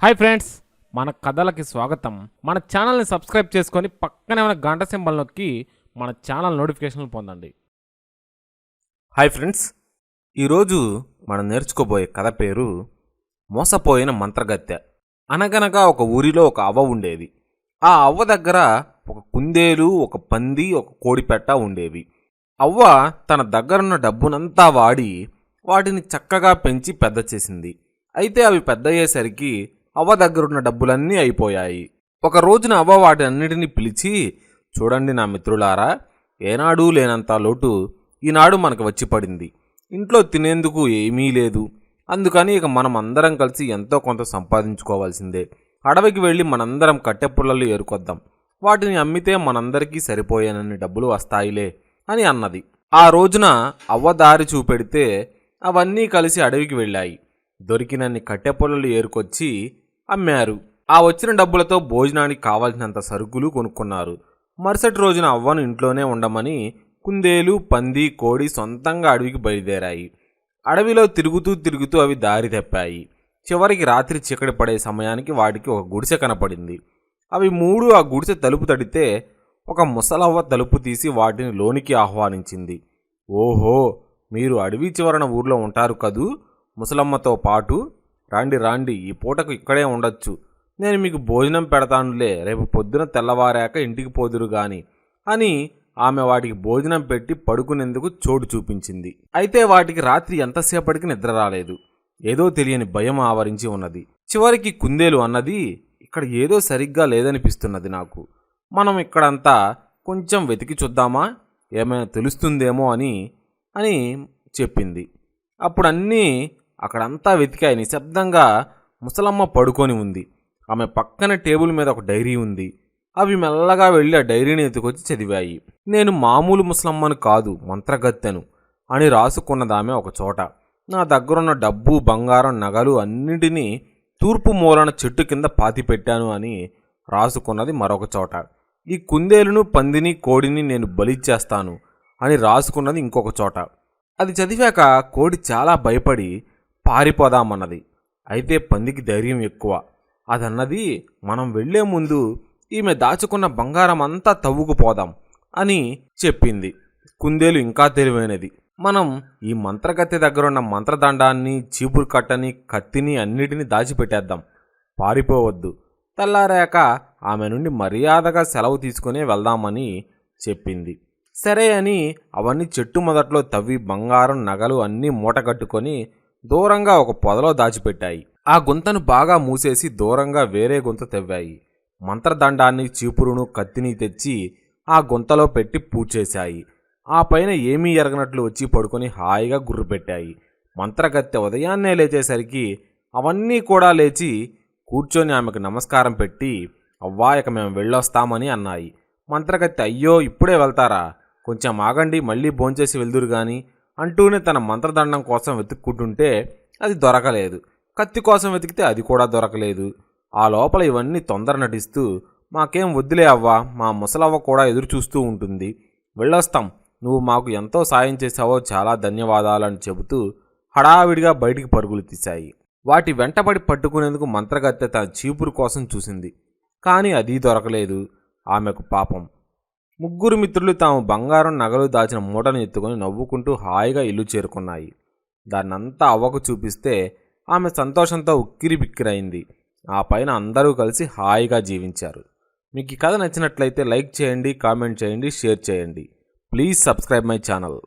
Hi friends మన కథలకి స్వాగతం. మన ఛానల్ని సబ్స్క్రైబ్ చేసుకొని పక్కనే ఉన్న గంట సింబల్ నొక్కి మన ఛానల్ నోటిఫికేషన్లు పొందండి. హాయ్ ఫ్రెండ్స్ ఈరోజు మనం నేర్చుకోబోయే కథ పేరు మోసపోయిన మంత్రగత్తె. అనగనగా ఒక ఊరిలో ఒక అవ్వ ఉండేది. ఆ అవ్వ దగ్గర ఒక కుందేలు ఒక పంది ఒక కోడిపెట్ట ఉండేవి. అవ్వ తన దగ్గరున్న డబ్బునంతా వాడి వాటిని చక్కగా పెంచి పెద్ద చేసింది. అయితే అవి పెద్ద అయ్యేసరికి అవ్వ దగ్గరున్న డబ్బులన్నీ అయిపోయాయి. ఒక రోజున అవ్వ వాటన్నిటిని పిలిచి చూడండి నా మిత్రులారా ఏనాడు లేనంత లోటు ఈనాడు మనకు వచ్చి పడింది. ఇంట్లో తినేందుకు ఏమీ లేదు. అందుకని ఇక మనం అందరం కలిసి ఎంతో కొంత సంపాదించుకోవాల్సిందే. అడవికి వెళ్ళి మనందరం కట్టెపుల్లలు ఏరుకొద్దాం. వాటిని అమ్మితే మనందరికీ సరిపోయేనన్ని డబ్బులు వస్తాయిలే అని అన్నది. ఆ రోజున అవ్వ దారి చూపెడితే అవన్నీ కలిసి అడవికి వెళ్ళాయి. దొరికినన్ని కట్టెపుల్లలు ఏరుకొచ్చి అమ్మారు. ఆ వచ్చిన డబ్బులతో భోజనానికి కావాల్సినంత సరుకులు కొనుక్కున్నారు. మరుసటి రోజున అవ్వను ఇంట్లోనే ఉండమని కుందేలు పంది కోడి సొంతంగా అడవికి బయలుదేరాయి. అడవిలో తిరుగుతూ తిరుగుతూ అవి దారి తప్పాయి. చివరికి రాత్రి చీకటి పడే సమయానికి వాటికి ఒక గుడిసె కనపడింది. అవి మూడు ఆ గుడిసె తలుపు తడితే ఒక ముసలవ్వ తలుపు తీసి వాటిని లోనికి ఆహ్వానించింది. ఓహో మీరు అడవి చివరన ఊర్లో ఉంటారు కదూ? ముసలమ్మతో పాటు రాండి రాండి ఈ పూటకు ఇక్కడే ఉండొచ్చు. నేను మీకు భోజనం పెడతానులే రేపు పొద్దున తెల్లవారాక ఇంటికి పోదురు గాని అని ఆమె వాటికి భోజనం పెట్టి పడుకునేందుకు చోటు చూపించింది. అయితే వాటికి రాత్రి ఎంతసేపటికి నిద్ర రాలేదు. ఏదో తెలియని భయం ఆవరించి ఉన్నది. చివరికి కుందేలు అన్నది ఇక్కడ ఏదో సరిగ్గా లేదనిపిస్తున్నది నాకు. మనం ఇక్కడంతా కొంచెం వెతికి చూద్దామా? ఏమైనా తెలుస్తుందేమో అని అని చెప్పింది. అప్పుడు అన్నీ అక్కడంతా వెతికాయి. నిశ్శబ్దంగా ముసలమ్మ పడుకొని ఉంది. ఆమె పక్కన టేబుల్ మీద ఒక డైరీ ఉంది. అవి మెల్లగా వెళ్ళి ఆ డైరీని ఎత్తుకొచ్చి చదివాయి. నేను మామూలు ముసలమ్మను కాదు మంత్రగత్తెను అని రాసుకున్నదామె ఒక చోట. నా దగ్గరున్న డబ్బు బంగారం నగలు అన్నింటినీ తూర్పు మూలన చెట్టు కింద పాతి పెట్టాను అని రాసుకున్నది మరొక చోట. ఈ కుందేలును పందిని కోడిని నేను బలిచ్చేస్తాను అని రాసుకున్నది ఇంకొక చోట. అది చదివాక కోడి చాలా భయపడి పారిపోదామన్నది. అయితే పందికి ధైర్యం ఎక్కువ. అదన్నది మనం వెళ్ళే ముందు ఈమె దాచుకున్న బంగారం అంతా తవ్వుకుపోదాం అని చెప్పింది. కుందేలు ఇంకా తెలివైనది. మనం ఈ మంత్రగత్తె దగ్గరున్న మంత్రదండాన్ని చీపురు కట్టని కత్తిని అన్నిటినీ దాచిపెట్టేద్దాం. పారిపోవద్దు. తెల్లారాక ఆమె నుండి మర్యాదగా సెలవు తీసుకునే వెళ్దామని చెప్పింది. సరే అని అవన్నీ చెట్టు మొదట్లో తవ్వి బంగారం నగలు అన్నీ మూటగట్టుకొని దూరంగా ఒక పొదలో దాచిపెట్టాయి. ఆ గుంతను బాగా మూసేసి దూరంగా వేరే గుంత తెవ్వాయి. మంత్రదండాన్ని చీపురును కత్తిని తెచ్చి ఆ గుంతలో పెట్టి పూడ్చేశాయి. ఆ పైన ఏమీ ఎరగనట్లు వచ్చి పడుకొని హాయిగా గుర్రు పెట్టాయి మంత్రగత్తె ఉదయాన్నే లేచేసరికి అవన్నీ కూడా లేచి కూర్చొని ఆమెకు నమస్కారం పెట్టి అవ్వా ఇక మేము వెళ్ళొస్తామని అన్నాయి. మంత్రగత్తె అయ్యో ఇప్పుడే వెళ్తారా? కొంచెం ఆగండి మళ్ళీ భోంచేసి వెళ్దురు కానీ అంటూనే తన మంత్రదండం కోసం వెతుక్కుంటుంటే అది దొరకలేదు. కత్తి కోసం వెతికితే అది కూడా దొరకలేదు. ఆ లోపల ఇవన్నీ తొందర నటిస్తూ మాకేం వద్దులే అవ్వా మా ముసలవ్వ కూడా ఎదురు చూస్తూ ఉంటుంది. వెళ్ళొస్తాం. నువ్వు మాకు ఎంతో సాయం చేశావో చాలా ధన్యవాదాలని చెబుతూ హడావిడిగా బయటికి పరుగులు తీశాయి. వాటి వెంటబడి పట్టుకునేందుకు మంత్రగత్తె తన చీపురు కోసం చూసింది. కానీ అది దొరకలేదు. ఆమెకు పాపం. ముగ్గురు మిత్రులు తాము బంగారం నగలు దాచిన మూటను ఎత్తుకొని నవ్వుకుంటూ హాయిగా ఇల్లు చేరుకున్నాయి. దాన్నంతా అవ్వకు చూపిస్తే ఆమె సంతోషంతో ఉక్కిరి బిక్కిరైంది ఆ పైన అందరూ కలిసి హాయిగా జీవించారు. మీకు ఈ కథ నచ్చినట్లయితే లైక్ చేయండి కామెంట్ చేయండి షేర్ చేయండి. Please subscribe my channel.